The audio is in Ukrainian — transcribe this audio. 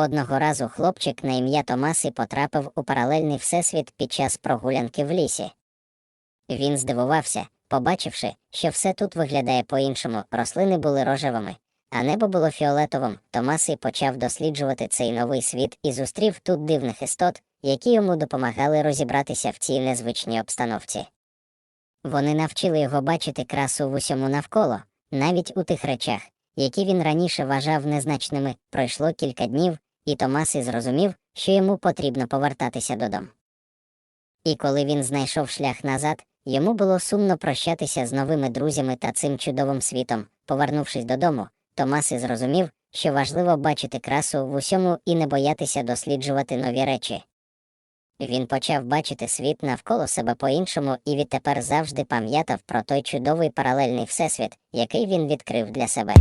Одного разу хлопчик на ім'я Томаси потрапив у паралельний всесвіт під час прогулянки в лісі. Він здивувався, побачивши, що все тут виглядає по-іншому, рослини були рожевими, а небо було фіолетовим. Томасий почав досліджувати цей новий світ і зустрів тут дивних істот, які йому допомагали розібратися в цій незвичній обстановці. Вони навчили його бачити красу в усьому навколо, навіть у тих речах, які він раніше вважав незначними. Пройшло кілька днів, і Томасий зрозумів, що йому потрібно повертатися додому. І коли він знайшов шлях назад, йому було сумно прощатися з новими друзями та цим чудовим світом. Повернувшись додому, Томасий зрозумів, що важливо бачити красу в усьому і не боятися досліджувати нові речі. Він почав бачити світ навколо себе по-іншому і відтепер завжди пам'ятав про той чудовий паралельний всесвіт, який він відкрив для себе.